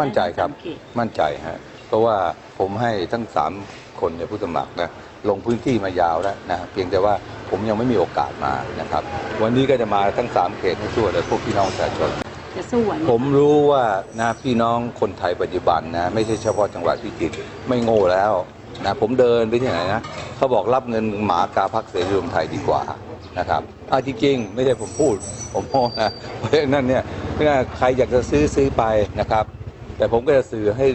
มั่นใจครับ มั่นใจฮะ เพราะว่าผมให้ทั้งสามคนในผู้สมัครนะ ลงพื้นที่มายาวแล้วนะ เพียงแต่ว่าผมยังไม่มีโอกาสมานะครับ วันนี้ก็จะมาทั้งสามเขตให้ทั่วเลยพวกพี่น้องประชาชน จะสู้ผมรู้ว่านะพี่น้องคนไทยปัจจุบันนะไม่ใช่เฉพาะจังหวัดพิจิตรไม่โง่แล้วนะผมเดินไปที่ไหนนะเขาบอกรับเงินหมากาพักเสรีรวมไทยดีกว่านะครับอาจริงๆ ไม่ใช่ผมพูด ผมโม้นะเพราะฉะนั้นเนี่ยใครอยากจะซื้อซื้อไปนะครับ แต่ผมก็จะสื่อให้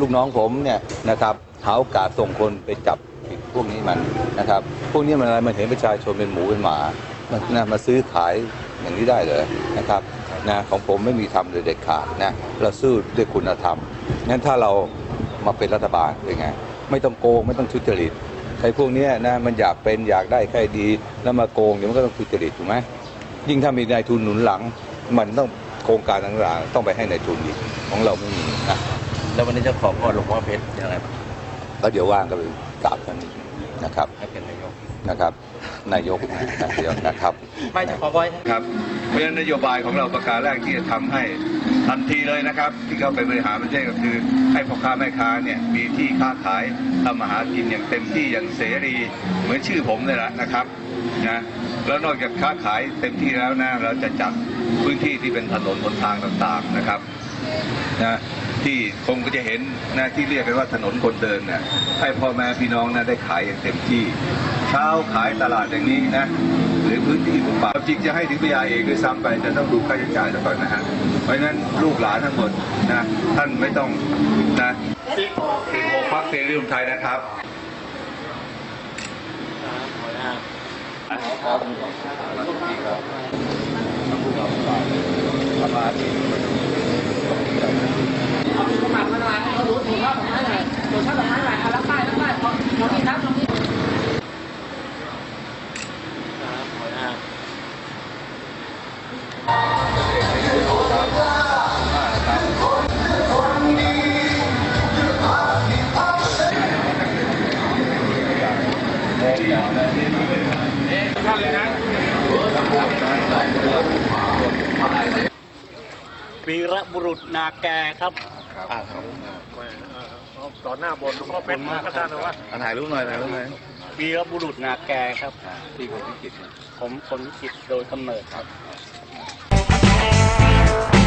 ลูกน้องผมเนี่ยนะครับหาโอกาสส่งคนไปจับพวกนี้มันนะครับ พวกนี้มันอะไรมันเห็นประชาชนเป็นหมูเป็นหมามันมาซื้อขาย อย่างนี้ได้เลยนะครับนะของผมไม่มีทำเลยเด็ดขาดนะเราสู้ด้วยคุณธรรมงั้นถ้าเรามาเป็นรัฐบาลเป็นไงไม่ต้องโกงไม่ต้องทุจริตใครพวกเนี้ยนะมันอยากเป็นอยากได้แค่ดี แล้วมาโกงเดี๋ยวมันก็ต้องทุจริตถูกไหมยิ่งถ้ามีนายทุนหนุนหลัง มันต้องโครงการต่างๆต้องไปให้นายทุนอีกของเราไม่มีนะแล้ววันนี้จะขอพรหลวงพ่อเพชรยังไงบ้างแล้วเดี๋ยวว่างก็ไปกราบท่าน นะครับให้เป็นนายกนะครับนายกนะนายกนะครับไม่จะขอพรครับเพราะฉะนั้นนโยบายของเราประการแรกที่จะทำให้ทันทีเลยนะครับ ที่เขาไปบริหารประเทศก็คือ ให้พ่อค้าแม่ค้าเนี่ยมีที่ค้าขายทำมาหากินอย่างเต็มที่อย่างเสรีเหมือนชื่อผมเลยแหละนะครับนะแล้วนอกจากค้าขายเต็มที่แล้วนะเราจะจัดพื้นที่ที่เป็นถนนบนทางต่างๆนะครับนะ ที่คงก็จะเห็นนะที่เรียกกันว่าถนนคนเดินเนี่ยให้พ่อแม่พี่น้องนะได้ขายอย่างเต็มที่ เช้าขายตลาดอย่างนี้นะหรือพื้นที่ป่าจริงจะให้ถึงพยาเองด้วยซ้ำไปแต่ต้องดูค่าใช้จ่ายแล้วก่อนนะฮะเพราะฉะนั้นลูกหลานทั้งหมดนะท่านไม่ต้องนะสิบหกพักเสรีรวมไทยนะครับ วีระบุรุษนาแกครับอ่าครับต่อหน้าบนหลวงพ่อเป็นพระท่านว่าอ่าถ่ายรูปหน่อยถ่ายรูปหน่อยวีระบุรุษนาแกครับที่คนพิจิตรเนี่ยผมคนพิจิตรโดยกำเนิดครับเ